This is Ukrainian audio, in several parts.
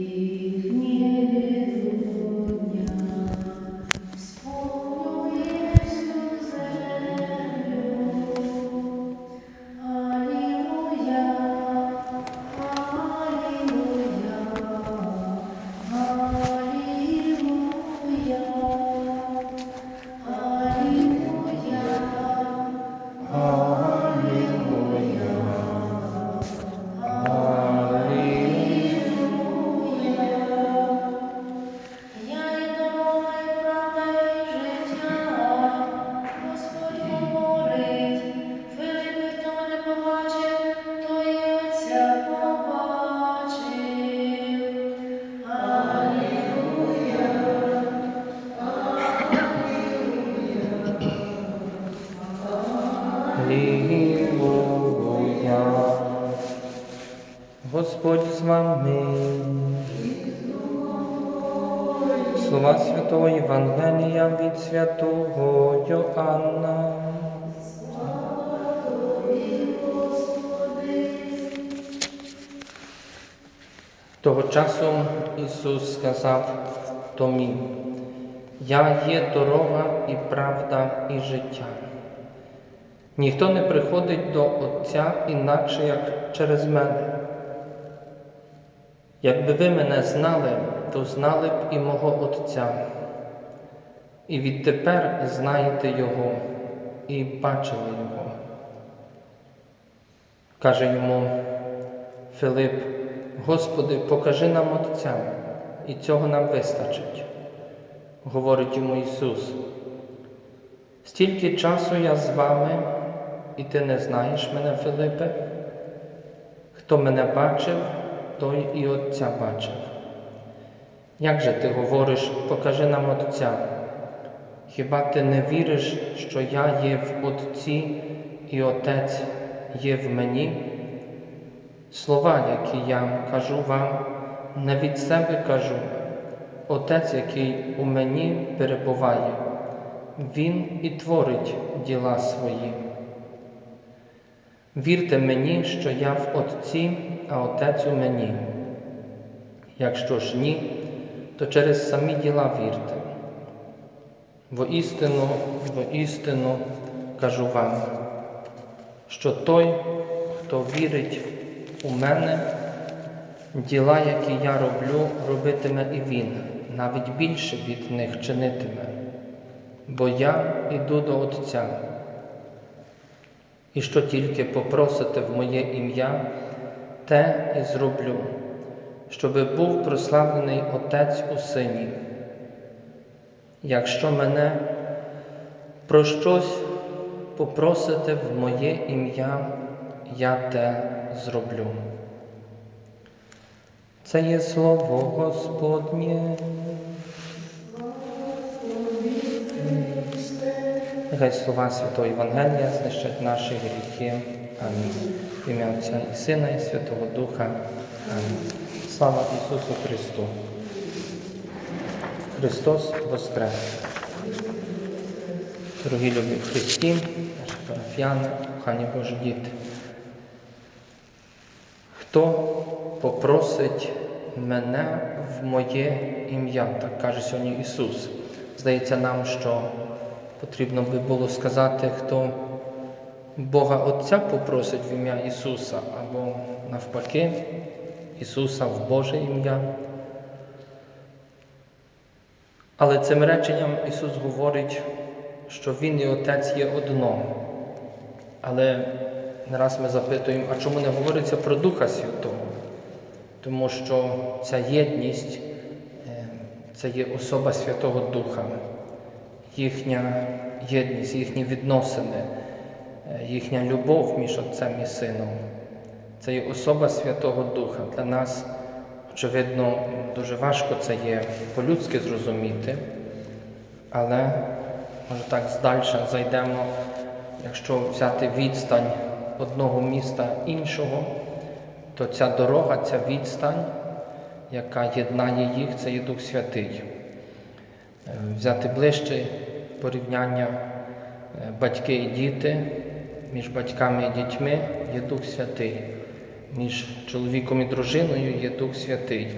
Я Алілуя. Господь з вами. Слова Святого Євангелія від святого Йоанна. Того часу Ісус сказав Томі, Я є дорога і правда і життя. Ніхто не приходить до Отця інакше, як через мене. Якби ви мене знали, то знали б і мого Отця. І відтепер знаєте Його і бачили Його. Каже йому Филип, Господи, покажи нам Отця, і цього нам вистачить. Говорить йому Ісус. Стільки часу я з вами, і ти не знаєш мене, Филипе? Хто мене бачив, той і Отця бачив. Як же ти говориш, покажи нам Отця? Хіба ти не віриш, що я є в Отці і Отець є в мені? Слова, які я кажу вам, не від себе кажу. Отець, який у мені перебуває, Він і творить діла свої. Вірте мені, що я в Отці, а Отець у мені. Якщо ж ні, то через самі діла вірте. Воістину, воістину кажу вам, що той, хто вірить у мене, діла, які я роблю, робитиме і він, навіть більше від них чинитиме, бо я йду до Отця. І що тільки попросите в моє ім'я, те і зроблю, щоби був прославлений Отець у Сині. Якщо мене про щось попросите в моє ім'я, я те зроблю. Це є слово Господнє. Нехай слова Святого Євангелія знищать наші гріхи. Амінь. Ім'я Отця і Сина, і Святого Духа. Амінь. Слава Ісусу Христу! Христос Воскрес! Дорогі любі Христі, наші парафіяни, кохані Божі діти. Хто попросить мене в моє ім'я, так каже сьогодні Ісус. Здається нам, що потрібно би було сказати, хто Бога Отця попросить в ім'я Ісуса, або навпаки, Ісуса в Боже ім'я. Але цим реченням Ісус говорить, що Він і Отець є одно. Але не раз ми запитуємо, а чому не говориться про Духа Святого? Тому що ця єдність е, це є особа Святого Духа, їхня єдність, їхні відносини, е, їхня любов між Отцем і Сином. Це є особа Святого Духа. Для нас, очевидно, дуже важко це є по-людськи зрозуміти, але може так здальше зайдемо, якщо взяти відстань одного міста іншого, то ця дорога, ця відстань, яка єднає їх, це є Дух Святий. Е, Взяти ближче порівняння е, батьки і діти, між батьками і дітьми є Дух Святий, між чоловіком і дружиною є Дух Святий.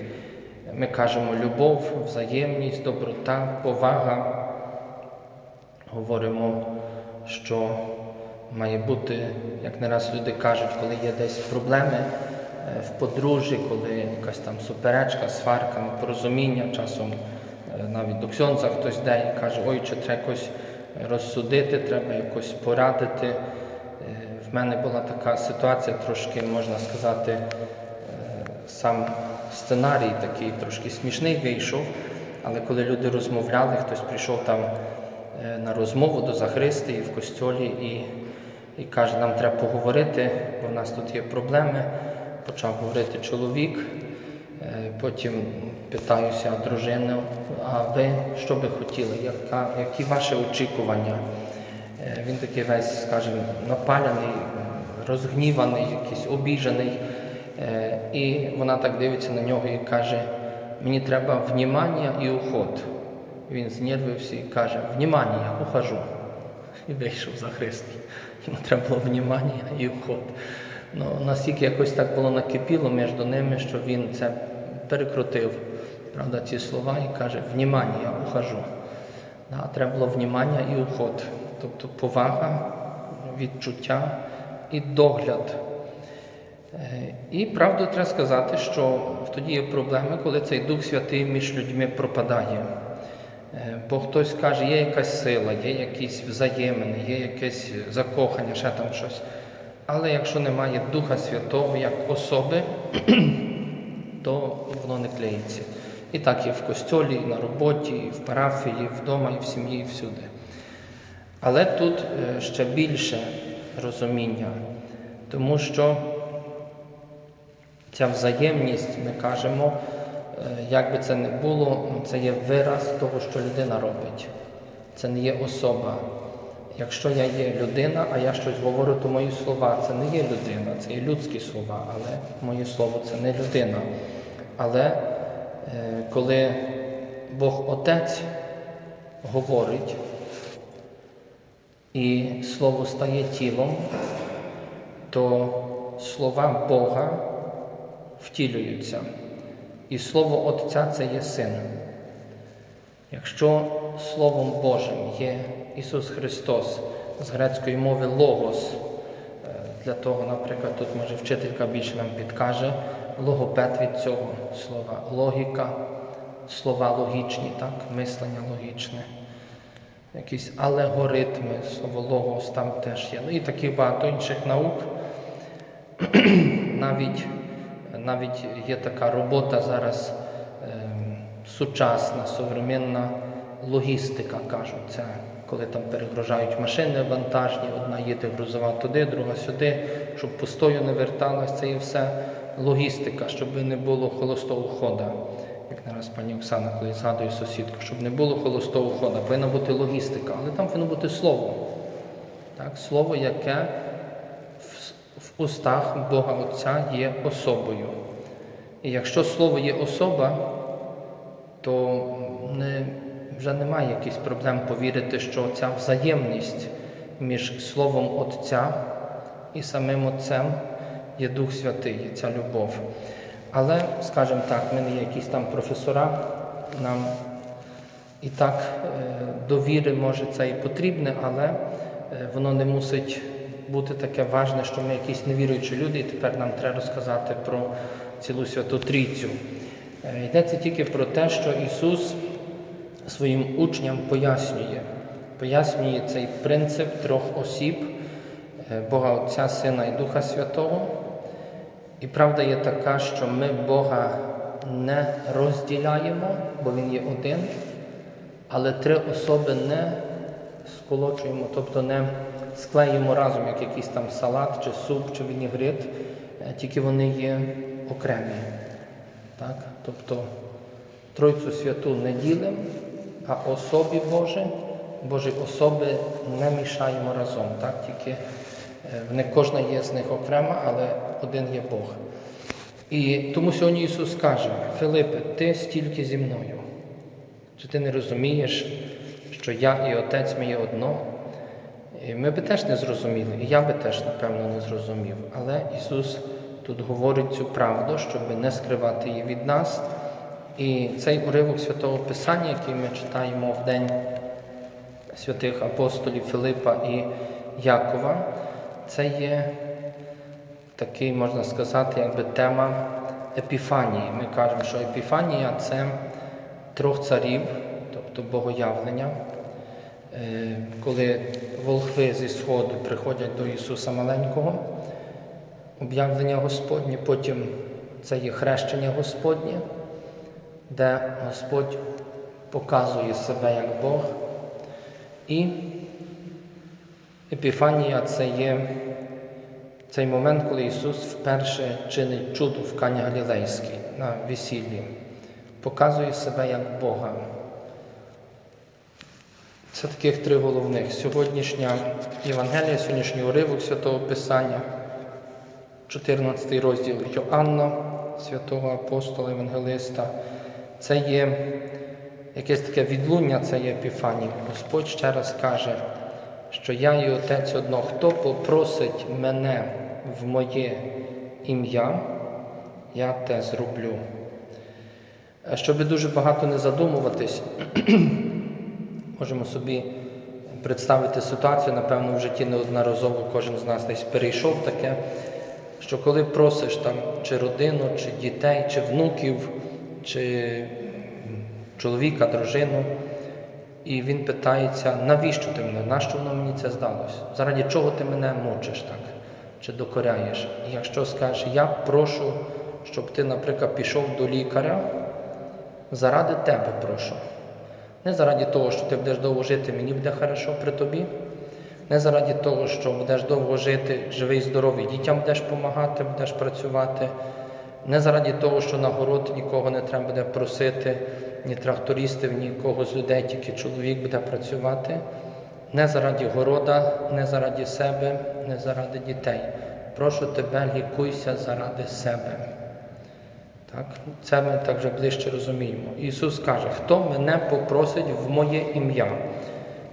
Ми кажемо любов, взаємність, доброта, повага. Говоримо, що має бути, як не раз люди кажуть, коли є десь проблеми е, в подружжі, коли якась там суперечка, сварка, непорозуміння, часом навіть до ксьонза хтось і каже, ой, чи треба якось розсудити, треба якось порадити. Е, В мене була така ситуація, трошки можна сказати, е, сам сценарій такий трошки смішний вийшов, але коли люди розмовляли, хтось прийшов там е, на розмову до Захристії в костьолі і, і каже, нам треба поговорити, бо в нас тут є проблеми. Почав говорити чоловік, Е, потім питаюся дружину, а ви що би хотіли, яка, які ваші очікування? Е, Він такий весь, скажімо, напалений, розгніваний, якийсь обіжений. Е, І вона так дивиться на нього і каже: мені треба внімання і уход. Він знервився і каже: Внімання, ухожу. І вийшов за Христі. Йому треба було внімання і уход. Ну, настільки якось так було накипіло між ними, що він це перекрутив. Правда, ці слова і каже: Внімання, я ухожу. Да, треба було внімання і уход. Тобто повага, відчуття і догляд. Е, І правду треба сказати, що тоді є проблеми, коли цей Дух Святий між людьми пропадає. Е, Бо хтось каже, є якась сила, є якісь взаємини, є якесь закохання, ще там щось. Але якщо немає Духа Святого як особи, то воно не клеїться. І так і в костьолі, і на роботі, і в парафії, і вдома, і в сім'ї, і всюди. Але тут е, ще більше розуміння, тому що ця взаємність, ми кажемо, е, як би це не було, це є вираз того, що людина робить. Це не є особа. Якщо я є людина, а я щось говорю, то мої слова це не є людина, це є людські слова, але моє слово це не людина. Але коли Бог Отець говорить, і слово стає тілом, то слова Бога втілюються. І Слово Отця це є Син. Якщо Словом Божим є Ісус Христос з грецької мови логос, е, для того, наприклад, тут може вчителька більше нам підкаже, логопед від цього слова, логіка, слова логічні, так, мислення логічне, якісь алегоритми, слово логос там теж є. Ну і таких багато інших наук. навіть, навіть є така робота зараз ем, сучасна, современна логістика, кажуть. Це коли там перегружають машини вантажні, одна їде грузова туди, друга сюди, щоб пустою не верталась, це є все логістика, щоб не було холостого хода. Як нараз пані Оксана, коли згадує сусідку, щоб не було холостого хода, повинна бути логістика, але там повинно бути слово. Так? Слово, яке в, в устах Бога Отця є особою. І якщо слово є особа, то не, вже немає якихось проблем повірити, що ця взаємність між Словом Отця і самим Отцем є Дух Святий, є ця любов. Але, скажімо так, ми не є якісь там професора, нам і так е, довіри може це і потрібне, але е, воно не мусить бути таке важне, що ми якісь невіруючі люди, і тепер нам треба розказати про цілу Святу Трійцю. Е, Йдеться тільки про те, що Ісус своїм учням пояснює, пояснює цей принцип трьох осіб Бога Отця, Сина і Духа Святого. І правда є така, що ми Бога не розділяємо, бо Він є один, але три особи не сколочуємо, тобто не склеїмо разом, як якийсь там салат, чи суп, чи вінігрит, е, тільки вони є окремі. Так? Тобто Тройцю Святу не ділимо, а особі Божі, Божі особи не мішаємо разом. Так? Тільки вони, кожна є з них окрема, але один є Бог. І тому сьогодні Ісус каже, Филипе, ти стільки зі мною. Чи ти не розумієш, що я і Отець мій одно? І ми би теж не зрозуміли, і я би теж, напевно, не зрозумів. Але Ісус тут говорить цю правду, щоб не скривати її від нас, І цей уривок Святого Писання, який ми читаємо в день святих апостолів Филипа і Якова, це є такий, можна сказати, якби тема Епіфанії. Ми кажемо, що Епіфанія це трьох царів, тобто богоявлення. Е, Коли волхви зі Сходу приходять до Ісуса Маленького, об'явлення Господнє, потім це є хрещення Господнє, де Господь показує себе як Бог. І Епіфанія це є цей момент, коли Ісус вперше чинить чудо в Кані Галілейській на весіллі, показує себе як Бога. Це таких три головних. Сьогоднішня Євангелія, сьогоднішній уривок Святого Писання, 14 розділ Йоанна, святого апостола Євангелиста. Це є якесь таке відлуння, це є Епіфанія. Господь ще раз каже, що я і Отець одно, хто попросить мене в моє ім'я, я те зроблю. Е, Щоб дуже багато не задумуватись, можемо собі представити ситуацію, напевно, в житті неодноразово кожен з нас десь перейшов таке, що коли просиш там чи родину, чи дітей, чи внуків, чи чоловіка, дружину, і він питається, навіщо ти мене, нащо воно мені це здалося? Заради чого ти мене мучиш так? Чи докоряєш? І якщо скажеш, я прошу, щоб ти, наприклад, пішов до лікаря, заради тебе прошу. Не заради того, що ти будеш довго жити, мені буде хорошо при тобі. Не заради того, що будеш довго жити, живий, здоровий, дітям будеш допомагати, будеш працювати. Не заради того, що на город нікого не треба буде просити, ні трактористів, ні кого з людей, тільки чоловік буде працювати. Не заради города, не заради себе, не заради дітей. Прошу тебе, лікуйся заради себе. Так? Це ми так вже ближче розуміємо. Ісус каже, хто мене попросить в моє ім'я.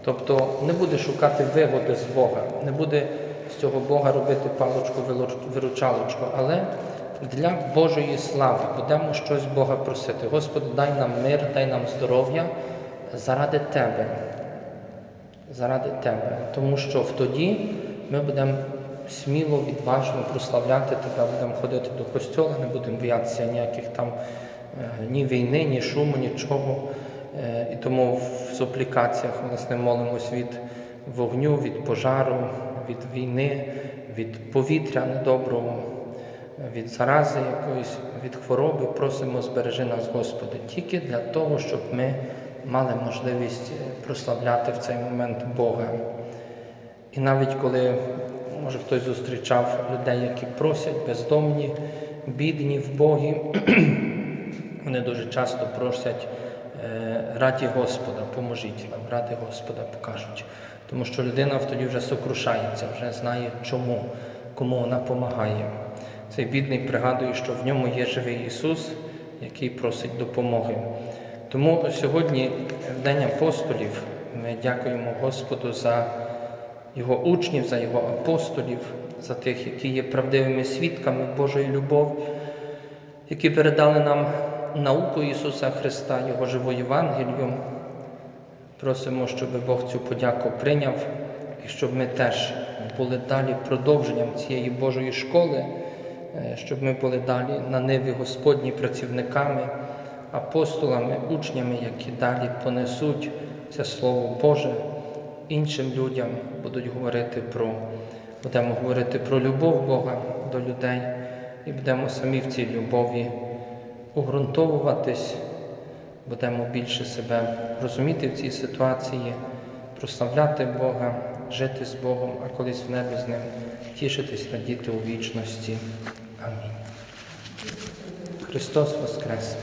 Тобто не буде шукати вигоди з Бога, не буде з цього Бога робити палочку-виручалочку, але для Божої слави будемо щось Бога просити. Господи, дай нам мир, дай нам здоров'я заради Тебе. Заради Тебе. Тому що в тоді ми будемо сміло, відважно прославляти Тебе, будемо ходити до костьола, не будемо боятися ніяких там е, ні війни, ні шуму, нічого. Е, І тому в суплікаціях власне молимось від вогню, від пожару, від війни, від повітря недоброго, від зарази якоїсь, від хвороби. Просимо збережи нас, Господи, тільки для того, щоб ми мали можливість прославляти в цей момент Бога. І навіть коли, може, хтось зустрічав людей, які просять, бездомні, бідні в Богі, вони дуже часто просять е, раді Господа, поможіть нам, ради Господа покажуть. Тому що людина тоді вже сокрушається, вже знає чому, кому вона допомагає. Цей бідний пригадує, що в ньому є живий Ісус, який просить допомоги. Тому сьогодні, в День апостолів, ми дякуємо Господу за Його учнів, за Його апостолів, за тих, які є правдивими свідками Божої любові, які передали нам науку Ісуса Христа, Його живу Євангелію. Просимо, щоб Бог цю подяку прийняв і щоб ми теж були далі продовженням цієї Божої школи, щоб ми були далі на ниві Господні працівниками, апостолами, учнями, які далі понесуть це Слово Боже іншим людям, будуть говорити про, будемо говорити про любов Бога до людей і будемо самі в цій любові угрунтовуватись, будемо більше себе розуміти в цій ситуації, прославляти Бога, жити з Богом, а колись в небі з Ним тішитись, радіти у вічності. Амінь. Христос Воскрес!